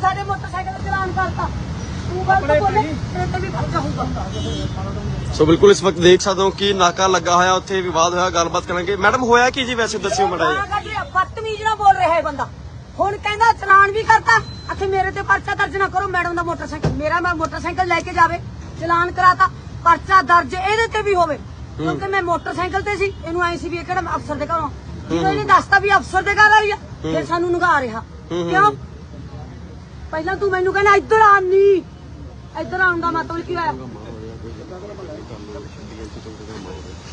ਤੂੰ ਸਾਡੇ ਮੋਟਰਸਾਈਕਲ ਚਲਾਨ ਕਰਤਾ। ਤੂੰ ਗਲਤ ਬੋਲੇ ਤੇਰੇ ਤੇ ਵੀ ਖਰਚਾ ਹੋਊਗਾ। ਸੋ ਬਿਲਕੁਲ ਇਸ ਵਕਤ ਦੇਖ ਸਕਦੇ ਹੋ ਕਿ ਨਾਕਾ ਲੱਗਾ ਹੋਇਆ ਉੱਥੇ ਵਿਵਾਦ ਹੋਇਆ ਗੱਲਬਾਤ ਕਰਾਂਗੇ। ਮੈਡਮ ਹੋਇਆ ਕੀ ਜੀ ਵੈਸੇ? ਦੱਸਿਓ ਮੜਾ ਰਿਹਾ ਬਦਤਮੀਜ਼ ਨਾਲ ਬੋਲ ਰਿਹਾ ਹੈ ਬੰਦਾ। ਹੁਣ ਕਹਿੰਦਾ ਚਲਾਨ ਵੀ ਕਰਤਾ। ਅਖੇ ਮੇਰੇ ਤੇ ਪਰਚਾ ਦਰਜ ਨਾ ਕਰੋ ਮੈਡਮ ਦਾ ਮੋਟਰਸਾਈਕਲ। ਮੇਰਾ ਮੈਂ ਮੋਟਰਸਾਈਕਲ ਲੈ ਕੇ ਜਾਵੇ ਚਲਾਨ ਕਰਾਤਾ। ਪਰਚਾ ਦਰਜ ਇਹਦੇ ਤੇ ਵੀ ਹੋਵੇ। ਕਿਉਂਕਿ ਮੈਂ ਮੋਟਰਸਾਈਕਲ ਤੇ ਸੀ ਇਹਨੂੰ ਆਈ ਸੀ ਵੀ ਇਹ ਕਿਹੜਾ ਅਫਸਰ ਦੇ ਘਰੋਂ। ਜਦੋਂ ਇਹਨੇ ਦੱਸਤਾ ਵੀ ਅਫਸਰ ਦੇ ਘਰ ਆਈ ਆ ਫਿਰ ਸਾਨੂੰ ਨਗਾ ਰਿਹਾ। ਕਿਉਂ? ਪਹਿਲਾਂ ਤੂੰ ਮੈਨੂੰ ਕਹਿੰਦਾ ਇੱਧਰ ਆ ਨੀ। ਇੱਧਰ ਆਉਣ ਦਾ ਮਤਲਬ ਕੀ ਹੋਇਆ?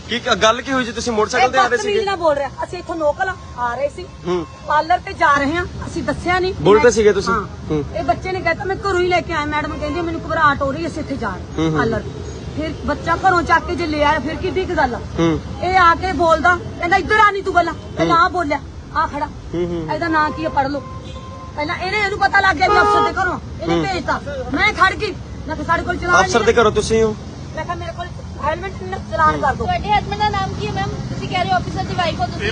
ਕੀ ਗੱਲ ਕੀ ਹੋਈ ਜੀ? ਤੁਸੀਂ ਮੋਟਰਸਾਈਕਲ ਤੇ ਆ ਰਹੇ ਸੀਗੇ? ਬੋਲ ਰਿਹਾ। ਅਸੀਂ ਇੱਥੋਂ ਲੋਕਲ ਆ ਰਹੇ ਸੀ। ਹੂੰ। ਪਾਰਲਰ ਤੇ ਜਾ ਰਹੇ ਹਾਂ। ਅਸੀਂ ਦੱਸਿਆ ਨਹੀਂ ਬੁਲਟ ਤੇ ਸੀਗੇ ਤੁਸੀਂ? ਹਾਂ। ਇਹ ਬੱਚੇ ਨੇ ਕਹਿਤਾ ਮੈਂ ਘਰੋਂ ਹੀ ਲੈ ਕੇ ਆਇਆ। ਮੈਡਮ ਕਹਿੰਦੀ ਮੈਨੂੰ ਘਬਰਾਹਟ ਹੋ ਰਹੀ ਅਸੀਂ ਇੱਥੇ ਜਾ ਰਹੇ। ਪਾਰਲਰ ਫਿਰ ਬੱਚਾ ਘਰੋਂ ਚੱਕ ਕੇ ਜੇ ਲੈ ਆਇਆ ਫਿਰ ਕਿੱਡੀ ਕੁ ਗੱਲ ਆ? ਇਹ ਆ ਕੇ ਬੋਲਦਾ ਕਹਿੰਦਾ ਇੱਧਰ ਆ ਨਹੀਂ ਤੂੰ ਪਹਿਲਾਂ ਆ ਬੋਲਿਆ। ਆ ਖੜਾ। ਇਹਦਾ ਨਾਂ ਕੀ ਹੈ ਪੜ ਲਓ। ਪਹਿਲਾਂ ਇਹਨੇ ਇਹਨੂੰ ਪਤਾ ਲੱਗ ਗਿਆ ਵੀ ਅਫਸਰ ਦੇ ਘਰੋਂ। ਇਹਨੇ ਭੇਜਤਾ। ਮੈਂ ਖੜ ਗਈ। ਮੈਂ ਕਿਹਾ ਸਾਡੇ ਕੋਲ ਚਲਾਨ ਅਫਸਰ ਦੇ ਘਰੋਂ ਤੁਸੀਂ ਹੋ? ਮੈਂ ਕਿਹਾ ਮੇਰੇ ਕੋਲ ਹੈਲਮਟ ਚਲਾਨ ਕਰ ਦਿਓ। ਤੁਹਾਡੇ ਹਸਬੰਡ ਦਾ ਨਾਮ ਕੀ ਹੈ ਮੈਮ ਤੁਸੀਂ ਕਹਿ ਰਹੇ ਹੋ ਆਫੀਸਰ ਦੀ ਵਾਈਫ ਹੋ ਤੁਸੀਂ।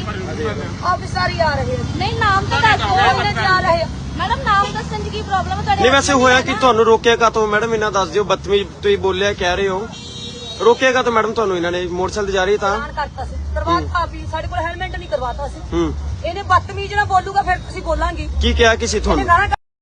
ਆਫਿਸਰ ਹੀ ਆ ਰਹੇ ਆ ਨਹੀਂ ਨਾਮ ਤਾਂ ਦੱਸ ਦਿਓ ਜਾ ਰਹੇ ਆ ਮੈਡਮ ਨਾਮ ਦੱਸਣ ਦੀ ਕੀ ਪ੍ਰੋਬਲਮ ਹੈ? ਤੁਹਾਡੇ ਨਹੀਂ ਵੈਸੇ husband ਹੋਇਆ ਦੀ ਕਿ ਹੈ ਤੁਹਾਨੂੰ ਰੋਕਿਆ ਕਾ ਤੋਂ ਮੈਡਮ ਇਹਨਾਂ ਦੱਸ ਦਿਓ ਬਦਤਮੀਜ਼ ਤੁਸੀਂ ਬੋਲਿਆ ਕਹਿ ਰਹੇ ਹੋ। ਰੋਕਿਆ ਕਾ ਤੋਂ ਮੈਡਮ ਤੁਹਾਨੂੰ ਇਹਨਾਂ ਨੇ? ਮੋਟਰਸਾਈਕਲ ਤੇ ਜਾ ਰਹੀ ਤਾਂ? ਚਲਾਨ ਕਰਤਾ ਸੀ। ਕਰਵਾਤਾ ਵੀ ਸਾਡੇ ਕੋਲ ਹੈਲਮਟ ਨਹੀਂ ਕਰਵਾਤਾ ਸੀ। ਹੂੰ। ਇਹਨੇ ਬਦਤਮੀਜ਼ ਨਾਲ ਬੋਲੂਗਾ ਫਿਰ ਤੁਸੀਂ ਬੋਲਾਂਗੀ। ਕੀ ਕਿਹਾ ਕਿ ਸੀ ਇਹਨੇ ਤੁਹਾਨੂੰ?